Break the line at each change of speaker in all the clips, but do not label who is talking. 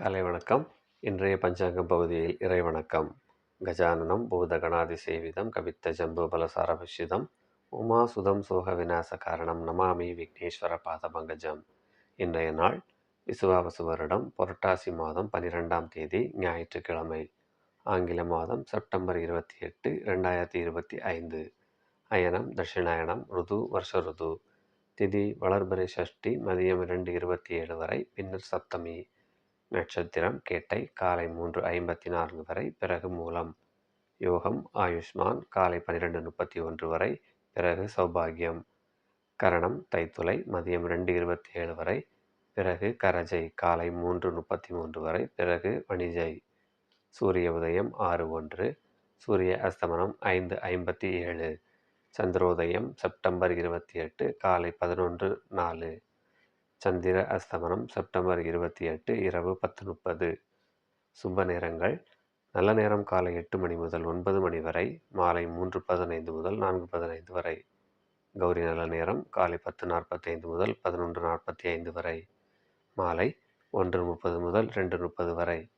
காலை வணக்கம். இன்றைய பஞ்சாங்கம் பகுதியில் இறைவணக்கம். கஜானனம் கஜானனம் பூதகணாதி சேவிதம் கவித்த ஜம்பு பலசாரபிஷிதம் உமாசுதம் சோக விநாச காரணம் நமாமி விக்னேஸ்வர பாதபங்கஜம் இன்றைய நாள் விசுவாவசு வருடம் புரட்டாசி மாதம் பனிரெண்டாம் தேதி ஞாயிற்றுக்கிழமை. ஆங்கில மாதம் செப்டம்பர் இருபத்தி எட்டு ரெண்டாயிரத்தி இருபத்தி ஐந்து. அயனம் தட்சிணாயனம் ருது வருஷ ருது. திதி வளர்பிறை சஷ்டி மதியம் இரண்டு இருபத்தி ஏழு வரை பின்னர் சப்தமி. நட்சத்திரம் கேட்டை காலை மூன்று ஐம்பத்தி நான்கு வரை பிறகு மூலம். யோகம் ஆயுஷ்மான் காலை பன்னிரெண்டு முப்பத்தி ஒன்று வரை பிறகு சௌபாகியம். கரணம் தைத்துளை மதியம் ரெண்டு இருபத்தி ஏழு வரை பிறகு கரஜை காலை மூன்று முப்பத்தி மூன்று வரை பிறகு வணிஜை. சூரிய உதயம் ஆறு ஒன்று சூரிய அஸ்தமனம் ஐந்து ஐம்பத்தி ஏழு சந்திரோதயம் செப்டம்பர் இருபத்தி எட்டு காலை பதினொன்று நாலு. சந்திர அஸ்தமனம் செப்டம்பர் இருபத்தி எட்டு இரவு பத்து முப்பது. சுப நேரங்கள். நல்ல நேரம் காலை எட்டு மணி முதல் ஒன்பது மணி வரை மாலை மூன்று பதினைந்து முதல் நான்கு பதினைந்து வரை. கௌரி நல்ல நேரம் காலை பத்து நாற்பத்தைந்து முதல் பதினொன்று நாற்பத்தி ஐந்து வரை. மாலை ஒன்று முப்பது முதல் ரெண்டு முப்பது வரை.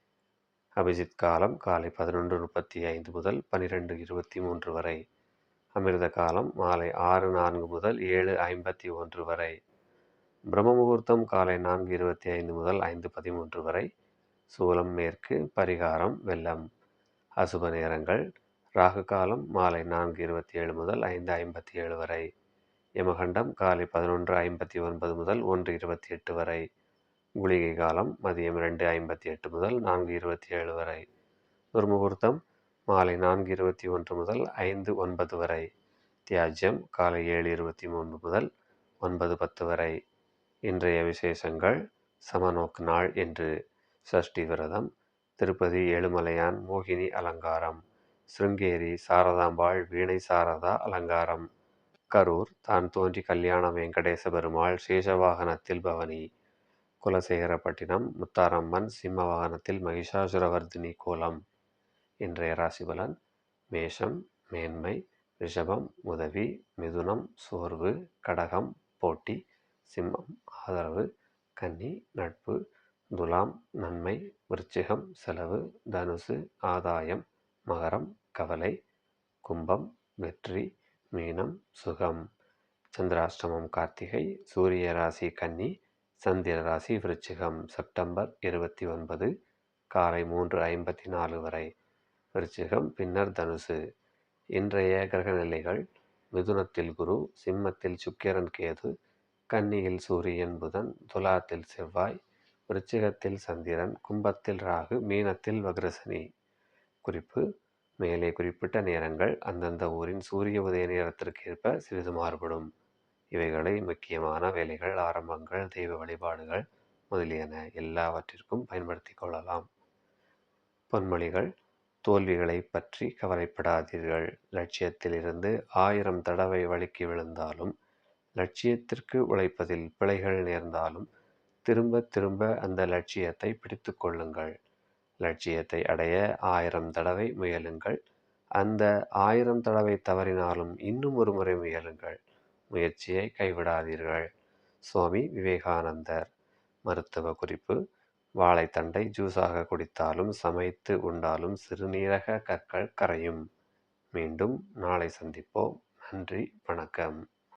அபிஜித் காலம் காலை பதினொன்று முப்பத்தி ஐந்து முதல் பனிரெண்டு இருபத்தி மூன்று வரை. அமிர்த காலம் மாலை ஆறு நான்கு முதல் ஏழு ஐம்பத்தி ஒன்று வரை. பிரம்ம முகூர்த்தம் காலை நான்கு இருபத்தி ஐந்து முதல் ஐந்து பதிமூன்று வரை. சூலம் மேற்கு பரிகாரம் வெள்ளம். அசுப நேரங்கள் ராகு காலம் மாலை நான்கு இருபத்தி ஏழு முதல் ஐந்து ஐம்பத்தி ஏழு வரை. யமகண்டம் காலை பதினொன்று ஐம்பத்தி ஒன்பது முதல் ஒன்று இருபத்தி எட்டு வரை. குளிகை காலம் மதியம் ரெண்டு ஐம்பத்தி எட்டு முதல் நான்கு இருபத்தி ஏழு வரை. துர்முகூர்த்தம் மாலை நான்கு இருபத்தி ஒன்று முதல் ஐந்து ஒன்பது வரை. தியாஜ்யம் காலை ஏழு இருபத்தி மூன்று முதல் ஒன்பது பத்து வரை. இன்றைய விசேஷங்கள் சமநோக்கு நாள் என்று சஷ்டி விரதம் திருப்பதி ஏழுமலையான் மோகினி அலங்காரம் சிருங்கேரி சாரதாம்பாள் வீணை சாரதா அலங்காரம் கரூர் தான் தோன்றி கல்யாண வெங்கடேச பெருமாள் சேஷவாகனத்தில் பவனி குலசேகரப்பட்டினம் முத்தாரம்மன் சிம்ம வாகனத்தில் மகிஷாசுரவர்தினி கோலம் இன்றைய ராசிபலன் மேஷம் மேன்மை ரிஷபம் உதவி மிதுனம் சோர்வு கடகம் போட்டி சிம்மம் ஆதரவு கன்னி நட்பு துலாம் நன்மை விருச்சிகம் செலவு தனுசு ஆதாயம் மகரம் கவலை கும்பம் வெற்றி மீனம் சுகம். சந்திராஷ்டமம் கார்த்திகை சூரிய ராசி கன்னி சந்திர ராசி விருச்சிகம் செப்டம்பர் இருபத்தி ஒன்பது காலை மூன்று ஐம்பத்தி நாலு வரை. விருச்சிகம் பின்னர் தனுசு. இன்றைய கிரகநிலைகள் மிதுனத்தில் குரு சிம்மத்தில் சுக்கிரன் கேது கன்னியில் சூரியன் புதன் துலாத்தில் செவ்வாய் விருச்சிகத்தில் சந்திரன் கும்பத்தில் ராகு மீனத்தில் வக்ரசனி. குறிப்பு மேலே குறிப்பிட்ட நேரங்கள் அந்தந்த ஊரின் சூரிய உதய நேரத்திற்கு ஏற்ப சிறிது மாறுபடும். இவைகளை முக்கியமான வேலைகள் ஆரம்பங்கள் தெய்வ வழிபாடுகள் முதலியன எல்லாவற்றிற்கும் பயன்படுத்தி கொள்ளலாம். பொன்மொழிகள் தோல்விகளை பற்றி கவலைப்படாதீர்கள். லட்சியத்திலிருந்து ஆயிரம் தடவை வழுக்கி விழுந்தாலும் லட்சியத்திற்கு உழைப்பதில் பிழைகள் நேர்ந்தாலும் திரும்ப திரும்ப அந்த லட்சியத்தை பிடித்து கொள்ளுங்கள். லட்சியத்தை அடைய ஆயிரம் தடவை முயலுங்கள். அந்த ஆயிரம் தடவை தவறினாலும் இன்னும் ஒரு முறை முயலுங்கள். முயற்சியை கைவிடாதீர்கள். சுவாமி விவேகானந்தர். மருத்துவ குறிப்பு. வாழைத்தண்டை ஜூஸாக குடித்தாலும் சமைத்து உண்டாலும் சிறுநீரக கற்கள் கரையும். மீண்டும் நாளை சந்திப்போம். நன்றி. வணக்கம்.